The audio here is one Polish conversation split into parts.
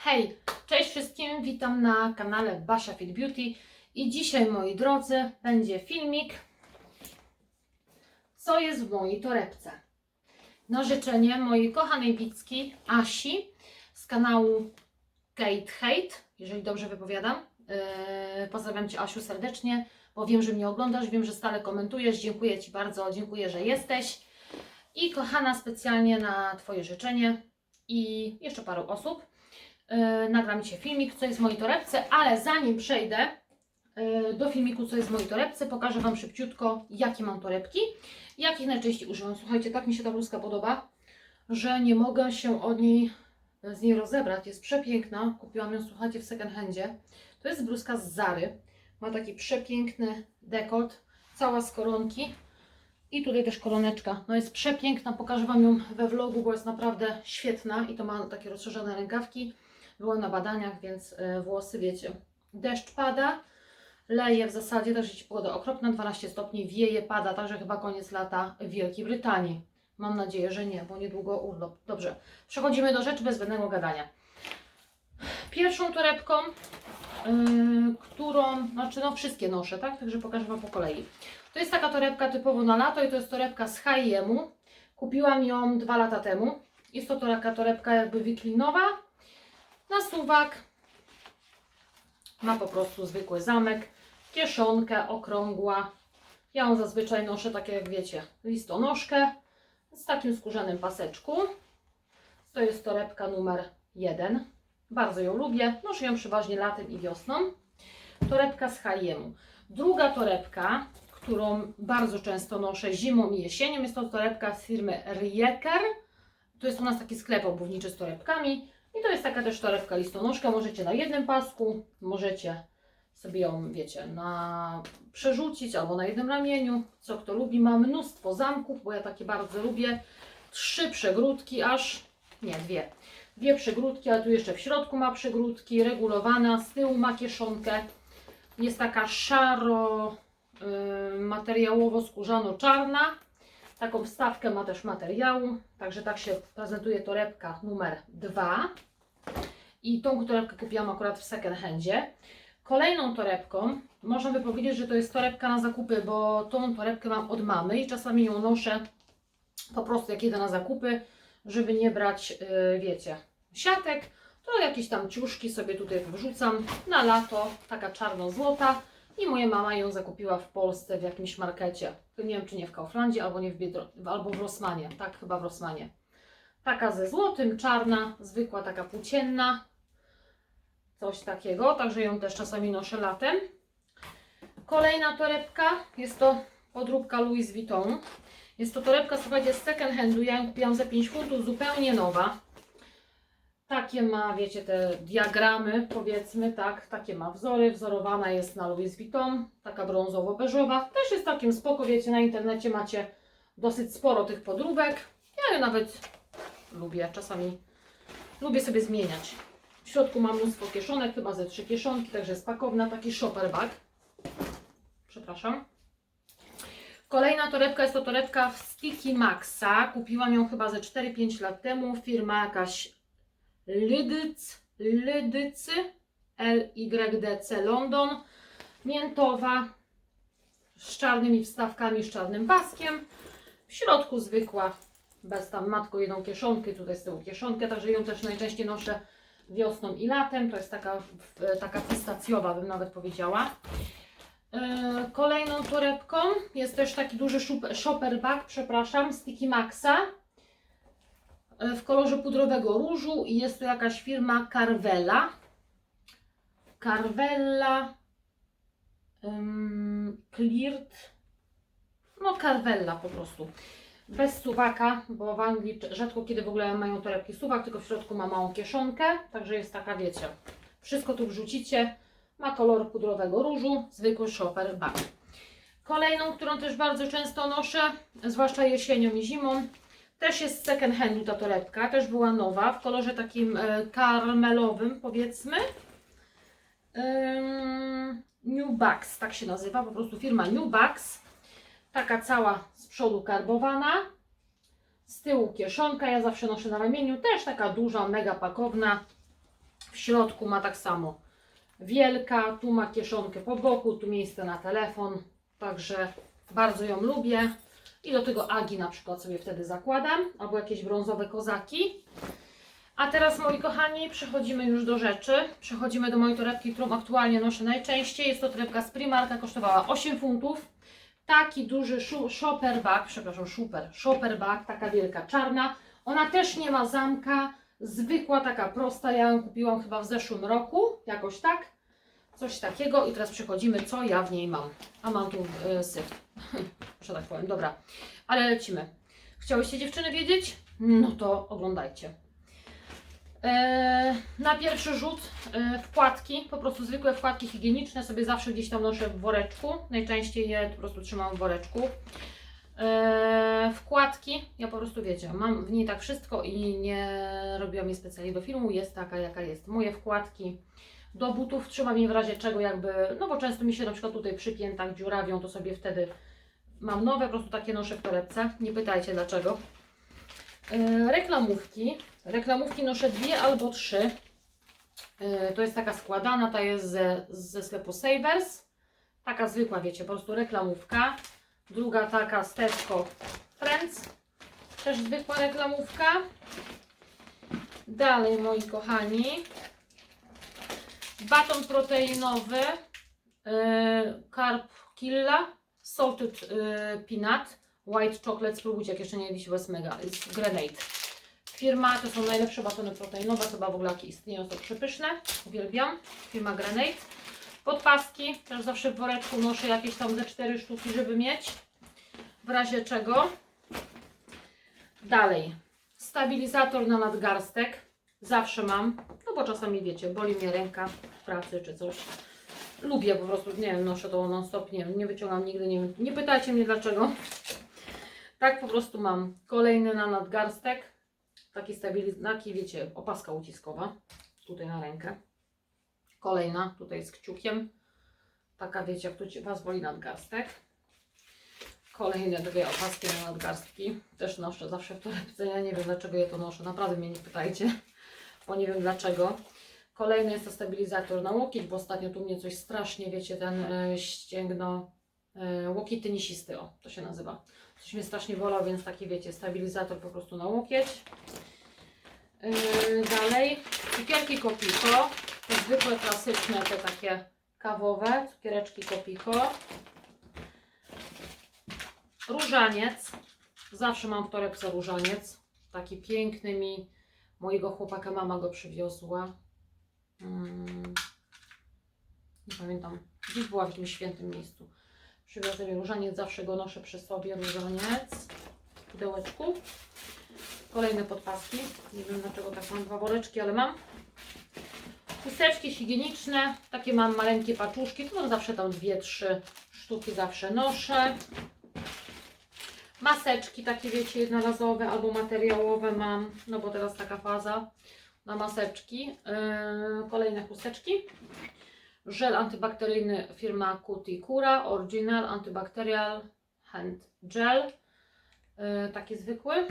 Hej, cześć wszystkim, witam na kanale Basia Fit Beauty i dzisiaj moi drodzy będzie filmik co jest w mojej torebce. Na życzenie mojej kochanej Wicki Asi z kanału Kate Hate, jeżeli dobrze wypowiadam. Yy, pozdrawiam Cię Asiu serdecznie, bo wiem, że mnie oglądasz, wiem, że stale komentujesz, dziękuję Ci bardzo, dziękuję, że jesteś. I kochana specjalnie na Twoje życzenie i jeszcze paru osób yy, nagram Ci filmik, co jest w mojej torebce, ale zanim przejdę yy, do filmiku, co jest w mojej torebce, pokażę Wam szybciutko, jakie mam torebki, jakich najczęściej używam. Słuchajcie, tak mi się ta bluzka podoba, że nie mogę się od niej, z niej rozebrać. Jest przepiękna, kupiłam ją, słuchajcie, w second handzie. To jest bluzka z Zary, ma taki przepiękny dekolt, cała z koronki. I tutaj też koroneczka. No jest przepiękna, pokażę Wam ją we vlogu, bo jest naprawdę świetna i to ma takie rozszerzone rękawki. Byłam na badaniach, więc e, włosy, wiecie, deszcz pada, leje w zasadzie, też jest pogoda okropna, 12 stopni, wieje, pada, także chyba koniec lata w Wielkiej Brytanii. Mam nadzieję, że nie, bo niedługo urlop. Dobrze, przechodzimy do rzeczy bez zbędnego gadania. Pierwszą torebką, yy, którą, znaczy no wszystkie noszę, tak? Także pokażę Wam po kolei. To jest taka torebka typowo na lato i to jest torebka z H&M. Kupiłam ją dwa lata temu. Jest to taka torebka jakby wiklinowa. Na suwak. Ma po prostu zwykły zamek. Kieszonkę okrągła. Ja ją zazwyczaj noszę tak jak wiecie, listonoszkę z takim skórzanym paseczku. To jest torebka numer jeden. Bardzo ją lubię. Noszę ją przeważnie latem i wiosną. Torebka z H&M. Druga torebka, którą bardzo często noszę zimą i jesienią, jest to torebka z firmy Rieker. To jest u nas taki sklep obuwniczy z torebkami. I to jest taka też torebka listonoszka. Możecie na jednym pasku, możecie sobie ją, wiecie, na przerzucić albo na jednym ramieniu. Co kto lubi. Ma mnóstwo zamków, bo ja takie bardzo lubię. Trzy przegródki aż, nie, dwie. Dwie przegródki, ale tu jeszcze w środku ma przegródki, regulowana, z tyłu ma kieszonkę. Jest taka szaro, y, materiałowo-skórzano-czarna. Taką wstawkę ma też materiału, także tak się prezentuje torebka numer dwa. I tą torebkę kupiłam akurat w second handzie. Kolejną torebką, można by powiedzieć, że to jest torebka na zakupy, bo tą torebkę mam od mamy i czasami ją noszę po prostu jak idę na zakupy, żeby nie brać, yy, wiecie, siatek, to jakieś tam ciuszki sobie tutaj wrzucam na lato, taka czarno-złota. I moja mama ją zakupiła w Polsce w jakimś markecie, nie wiem czy nie w Kauflandzie, albo nie w Biedro, albo w Rossmanie, tak chyba w Rossmanie. Taka ze złotym, czarna, zwykła taka płócienna, coś takiego, także ją też czasami noszę latem. Kolejna torebka, jest to podróbka Louis Vuitton. Jest to torebka, słuchajcie, z second handu, ja ją kupiłam za 5 funtów, zupełnie nowa. Takie ma, wiecie, te diagramy, powiedzmy, tak, takie ma wzory, wzorowana jest na Louis Vuitton, taka brązowo-beżowa. Też jest takim spoko, wiecie, na internecie macie dosyć sporo tych podróbek. Ja je nawet lubię, czasami lubię sobie zmieniać. W środku mam mnóstwo kieszonek, chyba ze trzy kieszonki, także jest pakowna, taki shopper bag. Przepraszam. Kolejna torebka jest to torebka w Sticky Maxa. Kupiłam ją chyba ze 4-5 lat temu. Firma jakaś Lydyc, Lydycy, LYDC London. Miętowa, z czarnymi wstawkami, z czarnym paskiem. W środku zwykła, bez tam matko jedną kieszonkę, tutaj z tyłu kieszonkę, także ją też najczęściej noszę wiosną i latem. To jest taka, w- taka pistacjowa, bym nawet powiedziała. Yy, Kolejną torebką jest też taki duży shopper bag, przepraszam, Sticky Maxa yy, w kolorze pudrowego różu i jest to jakaś firma Carvela. Carvella ym, Cleared no Carvella po prostu. Bez suwaka, bo w Anglii rzadko kiedy w ogóle mają torebki suwak, tylko w środku ma małą kieszonkę, także jest taka, wiecie, wszystko tu wrzucicie. Ma kolor pudrowego różu, zwykły shopper bag. Kolejną, którą też bardzo często noszę, zwłaszcza jesienią i zimą, też jest second handu ta torebka, też była nowa, w kolorze takim e, karmelowym powiedzmy. New Bucks, tak się nazywa, po prostu firma New Bucks. Taka cała z przodu karbowana. Z tyłu kieszonka, ja zawsze noszę na ramieniu, też taka duża, mega pakowna. W środku ma tak samo wielka, tu ma kieszonkę po boku, tu miejsce na telefon, także bardzo ją lubię. I do tego agi na przykład sobie wtedy zakładam, albo jakieś brązowe kozaki. A teraz moi kochani, przechodzimy już do rzeczy. Przechodzimy do mojej torebki, którą aktualnie noszę najczęściej. Jest to torebka z Primarka, kosztowała 8 funtów. Taki duży szu- shopper bag, przepraszam, shopper, shopper bag, taka wielka czarna. Ona też nie ma zamka, zwykła taka prosta. Ja ją kupiłam chyba w zeszłym roku, jakoś tak. Coś takiego i teraz przechodzimy, co ja w niej mam. A mam tu y, syf, że tak powiem. Dobra, ale lecimy. Chciałyście dziewczyny wiedzieć? No to oglądajcie. E, na pierwszy rzut e, wkładki, po prostu zwykłe wkładki higieniczne, sobie zawsze gdzieś tam noszę w woreczku. Najczęściej je po prostu trzymam w woreczku. E, wkładki, ja po prostu wiecie, mam w niej tak wszystko i nie robiłam jej specjalnie do filmu, jest taka jaka jest. Moje wkładki do butów trzymam je w razie czego jakby, no bo często mi się na przykład tutaj przy piętach dziurawią, to sobie wtedy mam nowe, po prostu takie noszę w torebce, nie pytajcie dlaczego. Reklamówki, reklamówki noszę dwie albo trzy. E, to jest taka składana, ta jest ze, ze sklepu Savers. Taka zwykła, wiecie, po prostu reklamówka. Druga taka z Tesco Friends. Też zwykła reklamówka. Dalej, moi kochani. Baton proteinowy. Yy, Carb Killa. Salted yy, Peanut. White Chocolate. Spróbujcie, jak jeszcze nie jedliście, bo jest mega. Jest Grenade. Firma, to są najlepsze batony proteinowe, chyba w ogóle jakie istnieją, są przepyszne. Uwielbiam. Firma Grenade. Podpaski, też zawsze w woreczku noszę jakieś tam ze 4 sztuki, żeby mieć. W razie czego. Dalej. Stabilizator na nadgarstek. Zawsze mam. No bo czasami wiecie, boli mnie ręka w pracy czy coś. Lubię po prostu, nie wiem, noszę to non stop, nie nie wyciągam nigdy, nie. Nie pytajcie mnie dlaczego. Tak po prostu mam. Kolejny na nadgarstek. Taki stabilizator, taki wiecie, opaska uciskowa. Tutaj na rękę. Kolejna, tutaj z kciukiem. Taka wiecie, jak ci- Was boli nadgarstek. Kolejne dwie opaski na nadgarstki. Też noszę zawsze w torebce. Ja nie wiem dlaczego je to noszę. Naprawdę mnie nie pytajcie, bo nie wiem dlaczego. Kolejny jest to stabilizator na łokieć, bo ostatnio tu mnie coś strasznie, wiecie, ten e, ścięgno, e, łokieć tenisisty, o, to się nazywa. Coś mnie strasznie bolał, więc taki, wiecie, stabilizator po prostu na łokieć. E, dalej, cukierki Kopiko, te zwykłe, klasyczne, te takie kawowe, cukiereczki Kopiko. Różaniec. Zawsze mam w torebce różaniec. Taki piękny mi. Mojego chłopaka mama go przywiozła. Mm. Nie pamiętam. Gdzieś była w jakimś świętym miejscu. Przywiozła mi różaniec. Zawsze go noszę przy sobie. Różaniec. W pudełeczku. Kolejne podpaski. Nie wiem dlaczego tak mam dwa woreczki, ale mam. Chusteczki higieniczne. Takie mam maleńkie paczuszki. To zawsze tam dwie, trzy sztuki zawsze noszę. Maseczki takie wiecie, jednorazowe albo materiałowe mam, no bo teraz taka faza na maseczki. Yy, kolejne chusteczki. Żel antybakteryjny firma Cuti Cura, Original Antibacterial Hand Gel. Yy, taki zwykły,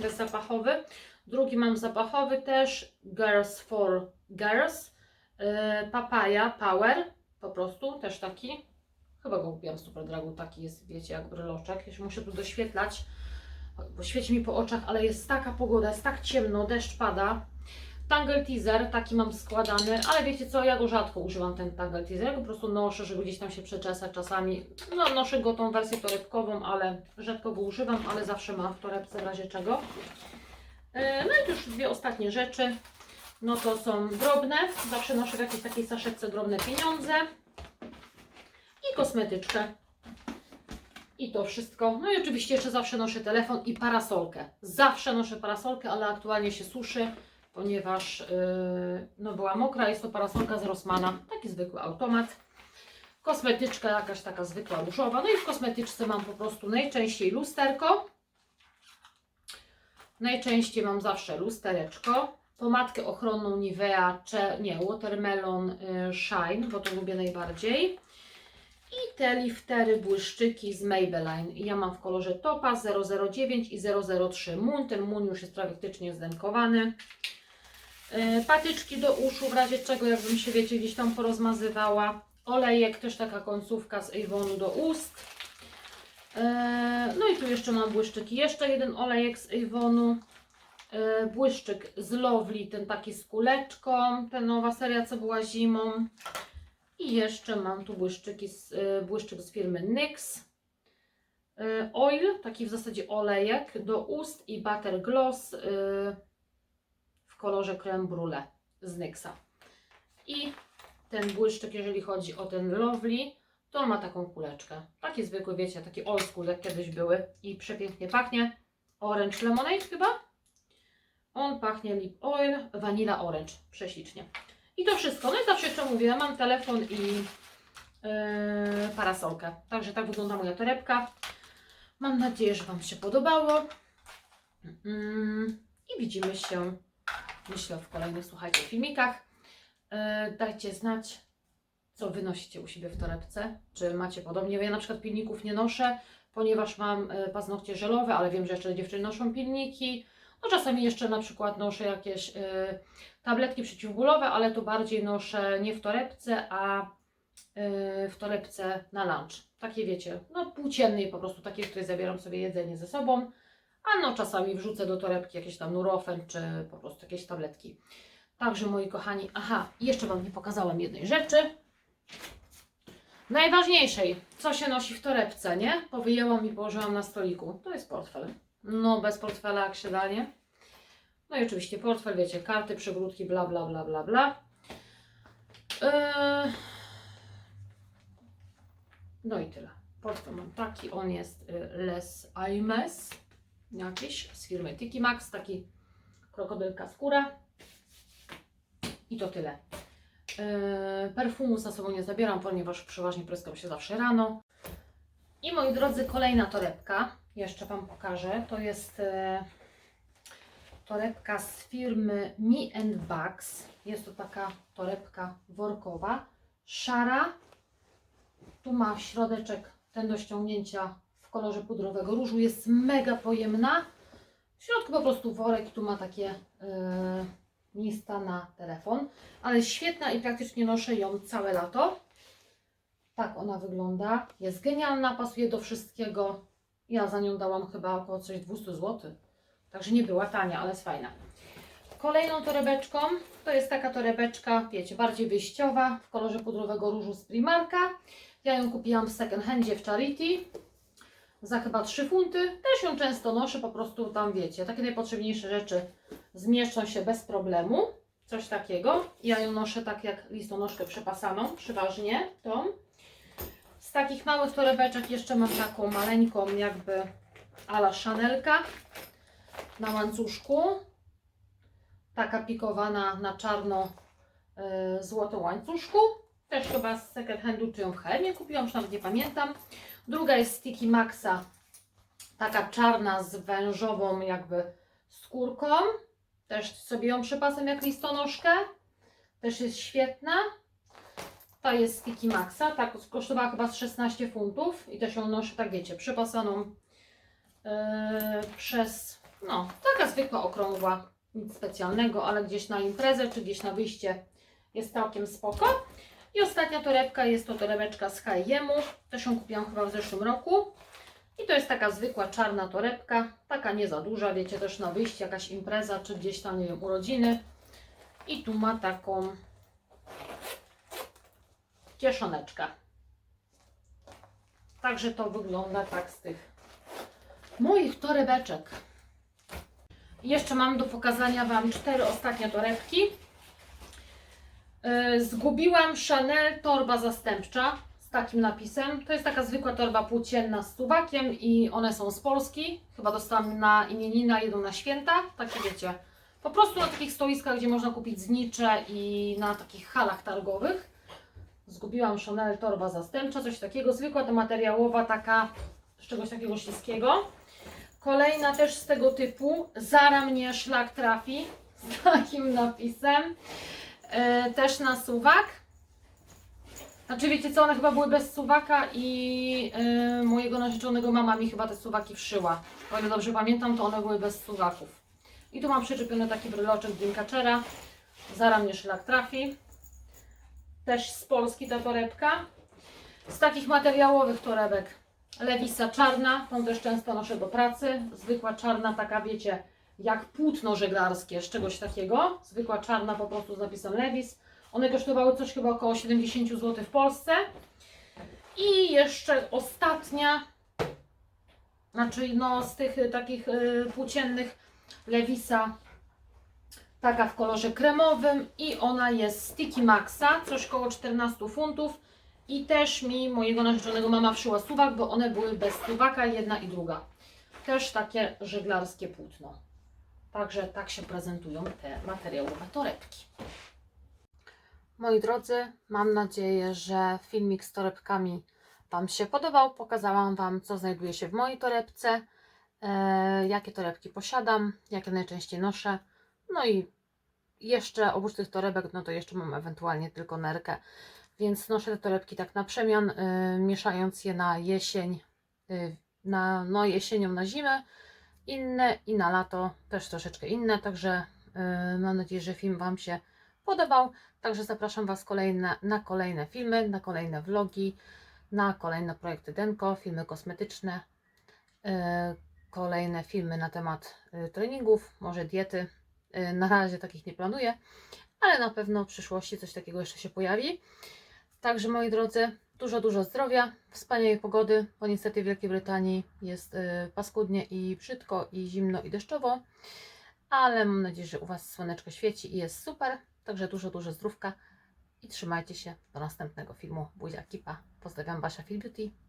bezzapachowy. Drugi mam zapachowy też, Girls for Girls. Yy, papaya Power, po prostu, też taki. Chyba go kupiłam w Superdragu, taki jest, wiecie, jak bryloczek. Jeszcze muszę tu doświetlać, bo świeci mi po oczach, ale jest taka pogoda, jest tak ciemno, deszcz pada. Tangle Teaser, taki mam składany, ale wiecie co, ja go rzadko używam, ten Tangle Teaser. Ja go po prostu noszę, żeby gdzieś tam się przeczesać czasami. No, noszę go tą wersję torebkową, ale rzadko go używam, ale zawsze mam w torebce w razie czego. Yy, No i już dwie ostatnie rzeczy. No to są drobne, zawsze noszę w jakiejś takiej saszetce drobne pieniądze i kosmetyczkę. I to wszystko. No i oczywiście jeszcze zawsze noszę telefon i parasolkę. Zawsze noszę parasolkę, ale aktualnie się suszy, ponieważ yy, no była mokra. Jest to parasolka z Rossmana, taki zwykły automat. Kosmetyczka jakaś taka zwykła różowa. No i w kosmetyczce mam po prostu najczęściej lusterko. Najczęściej mam zawsze lustereczko. Pomadkę ochronną Nivea, cze, nie, Watermelon y, Shine, bo to lubię najbardziej. I te liftery, błyszczyki z Maybelline. Ja mam w kolorze topa 009 i 003 Moon. Ten Moon już jest praktycznie zdenkowany. Yy, patyczki do uszu, w razie czego, jakbym się wiecie, gdzieś tam porozmazywała. Olejek, też taka końcówka z Avonu do ust. Yy, no i tu jeszcze mam błyszczyki. Jeszcze jeden olejek z Avonu. Yy, błyszczyk z Lovely, ten taki z kuleczką. Ta nowa seria, co była zimą. I jeszcze mam tu błyszczyki z, błyszczyk z firmy NYX. Oil, taki w zasadzie olejek do ust i butter gloss w kolorze creme brulee z NYXa. I ten błyszczyk, jeżeli chodzi o ten Lovely, to on ma taką kuleczkę. Taki zwykły, wiecie, taki old school, jak kiedyś były i przepięknie pachnie. Orange Lemonade chyba? On pachnie lip oil, vanilla orange. Prześlicznie. I to wszystko. No i zawsze jeszcze mówię, mam telefon i yy, parasolkę. Także tak wygląda moja torebka. Mam nadzieję, że Wam się podobało. Mm, I widzimy się, myślę, w kolejnych, słuchajcie, filmikach. Yy, dajcie znać, co Wy nosicie u siebie w torebce. Czy macie podobnie? Ja na przykład pilników nie noszę, ponieważ mam yy, paznokcie żelowe, ale wiem, że jeszcze dziewczyny noszą pilniki. No czasami jeszcze na przykład noszę jakieś yy, tabletki przeciwbólowe, ale to bardziej noszę nie w torebce, a yy, w torebce na lunch. Takie wiecie, no płóciennej po prostu, takie, w której zabieram sobie jedzenie ze sobą, a no czasami wrzucę do torebki jakieś tam nurofen, czy po prostu jakieś tabletki. Także moi kochani, aha, jeszcze Wam nie pokazałam jednej rzeczy. Najważniejszej, co się nosi w torebce, nie? Powyjęłam i położyłam na stoliku. To jest portfel. No, bez portfela jak się da, nie? No i oczywiście portfel, wiecie, karty, przegródki, bla, bla, bla, bla, bla. Yy... No i tyle. Portfel mam taki, on jest y, Les Aimes, jakiś z firmy Tiki Max, taki krokodylka skóra. I to tyle. Yy, perfumu za sobą nie zabieram, ponieważ przeważnie pryskam się zawsze rano. I moi drodzy, kolejna torebka. Jeszcze Wam pokażę. To jest e, torebka z firmy Me and Bags. Jest to taka torebka workowa, szara. Tu ma środeczek ten do ściągnięcia kolorze pudrowego różu. Jest mega pojemna. W środku po prostu worek. Tu ma takie e, miejsca na telefon. Ale świetna i praktycznie noszę ją całe lato. Tak ona wygląda. Jest genialna, pasuje do wszystkiego. Ja za nią dałam chyba około coś 200 zł. Także nie była tania, ale jest fajna. Kolejną torebeczką to jest taka torebeczka, wiecie, bardziej wyjściowa w kolorze pudrowego różu z Primarka. Ja ją kupiłam w second handzie w Charity za chyba 3 funty. Też ją często noszę, po prostu tam wiecie, takie najpotrzebniejsze rzeczy zmieszczą się bez problemu. Coś takiego. Ja ją noszę tak jak listonoszkę przepasaną, przeważnie tą. Z takich małych torebeczek jeszcze mam taką maleńką jakby ala Chanelka na łańcuszku. Taka pikowana na czarno y, złotą łańcuszku. Też chyba z second handu, czy ją w Helmie kupiłam, już nawet nie pamiętam. Druga jest Sticky Maxa. Taka czarna z wężową jakby skórką. Też sobie ją przypasem jak listonoszkę. Też jest świetna. Ta jest Sticky Maxa, tak kosztowała chyba z 16 funtów i też ją noszę, tak wiecie, przypasaną yy, przez, no, taka zwykła okrągła, nic specjalnego, ale gdzieś na imprezę czy gdzieś na wyjście jest całkiem spoko. I ostatnia torebka jest to torebeczka z H&M, też ją kupiłam chyba w zeszłym roku. I to jest taka zwykła czarna torebka, taka nie za duża, wiecie, też na wyjście, jakaś impreza, czy gdzieś tam, nie wiem, urodziny. I tu ma taką kieszoneczkę. Także to wygląda tak z tych moich torebeczek. Jeszcze mam do pokazania Wam cztery ostatnie torebki. Yy, Zgubiłam Chanel torba zastępcza z takim napisem. To jest taka zwykła torba płócienna z suwakiem i one są z Polski. Chyba dostałam na imienina, jedą na święta. Takie wiecie, po prostu na takich stoiskach, gdzie można kupić znicze i na takich halach targowych. Zgubiłam Chanel torba zastępcza, coś takiego. Zwykła to materiałowa, taka z czegoś takiego śliskiego. Kolejna też z tego typu. Zara mnie szlak trafi z takim napisem. E, też na suwak. Znaczy wiecie co, one chyba były bez suwaka i e, mojego narzeczonego mama mi chyba te suwaki wszyła. O ile dobrze pamiętam, to one były bez suwaków. I tu mam przyczepiony taki bryloczek Dreamcatchera. Zara mnie szlak trafi. Też z Polski ta torebka. Z takich materiałowych torebek Lewisa czarna, tą też często noszę do pracy. Zwykła czarna, taka wiecie, jak płótno żeglarskie, z czegoś takiego. Zwykła czarna po prostu z napisem Lewis. One kosztowały coś chyba około 70 zł w Polsce. I jeszcze ostatnia, znaczy no z tych y, takich y, płóciennych Lewisa, taka w kolorze kremowym i ona jest Sticky Maxa, coś koło 14 funtów. I też mi mojego narzeczonego mama wszyła suwak, bo one były bez suwaka, jedna i druga. Też takie żeglarskie płótno. Także tak się prezentują te materiałowe torebki. Moi drodzy, mam nadzieję, że filmik z torebkami Wam się podobał. Pokazałam Wam, co znajduje się w mojej torebce, e, jakie torebki posiadam, jakie najczęściej noszę. No i jeszcze oprócz tych torebek, no to jeszcze mam ewentualnie tylko nerkę. Więc noszę te torebki tak na przemian, y, mieszając je na jesień, y, na, no jesienią na zimę, inne i na lato też troszeczkę inne, także y, mam nadzieję, że film Wam się podobał. Także zapraszam Was kolejne, na kolejne filmy, na kolejne vlogi, na kolejne projekty Denko, filmy kosmetyczne, y, kolejne filmy na temat y, treningów, może diety. Na razie takich nie planuję, ale na pewno w przyszłości coś takiego jeszcze się pojawi. Także moi drodzy, dużo, dużo zdrowia, wspaniałej pogody, bo niestety w Wielkiej Brytanii jest y, paskudnie i brzydko, i zimno, i deszczowo, ale mam nadzieję, że u Was słoneczko świeci i jest super. Także dużo, dużo zdrówka i trzymajcie się do następnego filmu. Buzia Kipa. Pozdrawiam Basia Feel Beauty.